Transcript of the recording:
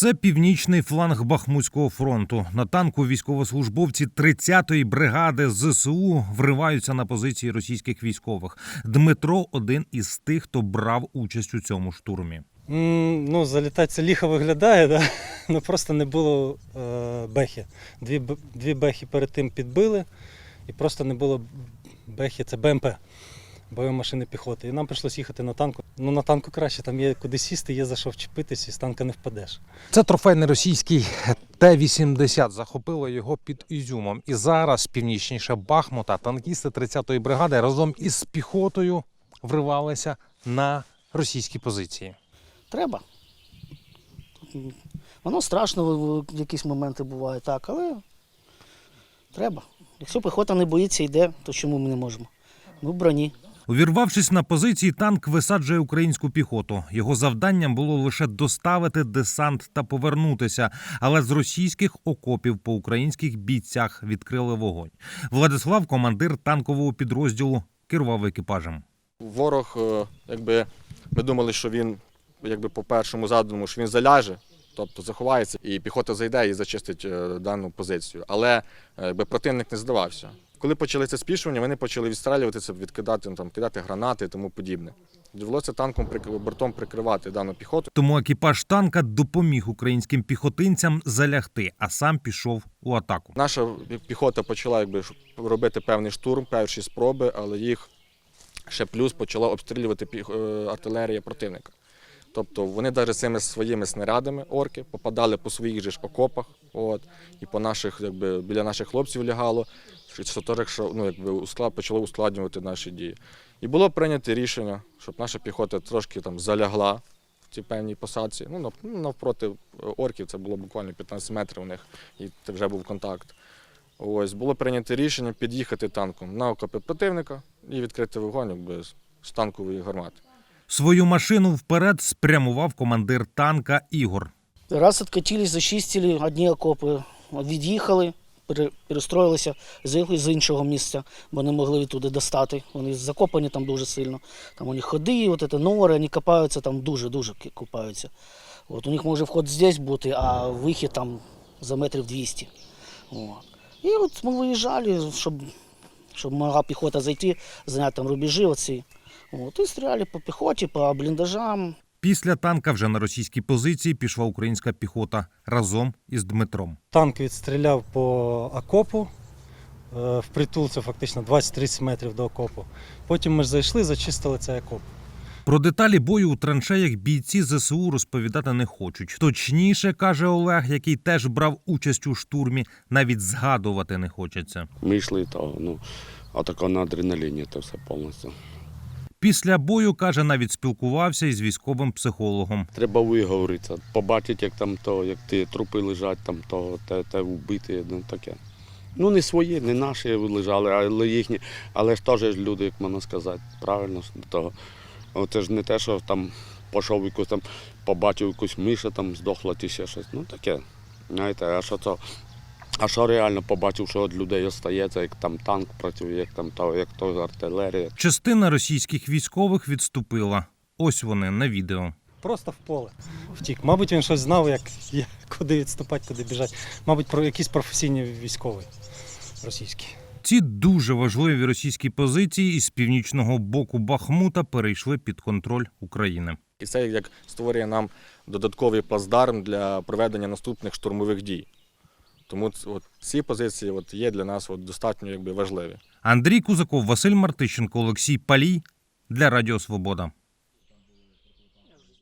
Це північний фланг Бахмутського фронту. На танку військовослужбовці 30-ї бригади ЗСУ вриваються на позиції російських військових. Дмитро один із тих, хто брав участь у цьому штурмі. М, Ну, залітати це ліхо виглядає, да? ну просто не було е, бехи. Дві, дві бехи перед тим підбили, і просто не було бехи, це БМП, бойової машини піхоти. І нам прийшлось їхати на танку. Ну, на танку краще, там є куди сісти, є за що вчепитись, і з танка не впадеш. Це трофейний російський Т-80. Захопило його під Ізюмом. І зараз північніше Бахмута танкісти 30-ї бригади разом із піхотою вривалися на російські позиції. Треба. Воно страшно в- в якісь моменти буває так, але треба. Якщо піхота не боїться йде, то чому ми не можемо? Ми в броні. Увірвавшись на позиції, танк висаджує українську піхоту. Його завданням було лише доставити десант та повернутися. Але з російських окопів по українських бійцях відкрили вогонь. Владислав, командир танкового підрозділу, керував екіпажем. Ворог, е, якби ми думали, що він, якби по першому задуму, що він заляже, тобто заховається, і піхота зайде і зачистить е, дану позицію. Але е, якби противник не здавався. Коли почалися спішування, вони почали відстрілюватися, відкидати там, кидати гранати і тому подібне. Довелося танком бортом прикривати дану піхоту. Тому екіпаж танка допоміг українським піхотинцям залягти, а сам пішов у атаку. Наша піхота почала якби робити певний штурм, перші спроби, але їх ще плюс почала обстрілювати е, артилерія противника. Тобто вони навіть цими своїми снарядами орки попадали по своїх же ж окопах, от, і по наших, якби біля наших хлопців лягало, що теж ну, усклад, почало ускладнювати наші дії. І було прийнято рішення, щоб наша піхота трошки там залягла в цій певній посадці. Ну, ну, навпроти орків це було буквально 15 метрів у них, і це вже був контакт. Ось було прийнято рішення під'їхати танком на окопи противника і відкрити вогонь якби, з танкової гармати. Свою машину вперед спрямував командир танка Ігор. Раз відкатились, зачистили одні окопи, від'їхали, перестроїлися, заїхали з іншого місця, бо не могли туди достати. Вони закопані там дуже сильно. Там у них ходи, от це нори, вони копаються там дуже-дуже копаються. От у них може вход здесь бути, а вихід там за метрів 200. От. І от ми виїжджали, щоб, щоб могла піхота зайти, зайняти там рубежі оці. От, і стріляли по піхоті, по бліндажам, Після танка вже на російські позиції пішла українська піхота разом із Дмитром. Танк відстріляв по окопу. е, Впритул це фактично 20-30 метрів до окопу. Потім ми ж зайшли, зачистили цей окоп. Про деталі бою у траншеях бійці ЗСУ розповідати не хочуть. Точніше, каже Олег, який теж брав участь у штурмі, навіть згадувати не хочеться. Ми йшли, то ну, отако на адреналіні це все повністю. Після бою каже, навіть спілкувався із військовим психологом. Треба виговоритися, побачити, як там то, як ті трупи лежать, там то, те, те вбити, ну таке. Ну, не свої, не наші лежали, але їхні. Але ж теж люди, як можна сказати, правильно до того. Це ж не те, що там пішов якусь там, побачив якусь миша, там здохла чи ще щось. Ну таке. Знаєте, а що це? А що реально побачив, що від людей остається, як там танк працює, як там то, як то артилерія. Частина російських військових відступила. Ось вони на відео. Просто в поле втік. Мабуть, він щось знав, як, як куди відступати, куди біжати. Мабуть, про якісь професійні військові російські. Ці дуже важливі російські позиції із північного боку Бахмута перейшли під контроль України. І це як створює нам додатковий плацдарм для проведення наступних штурмових дій. Тому от, ці позиції от, є для нас от, достатньо якби, важливі. Андрій Кузаков, Василь Мартищенко, Олексій Палій для Радіо Свобода.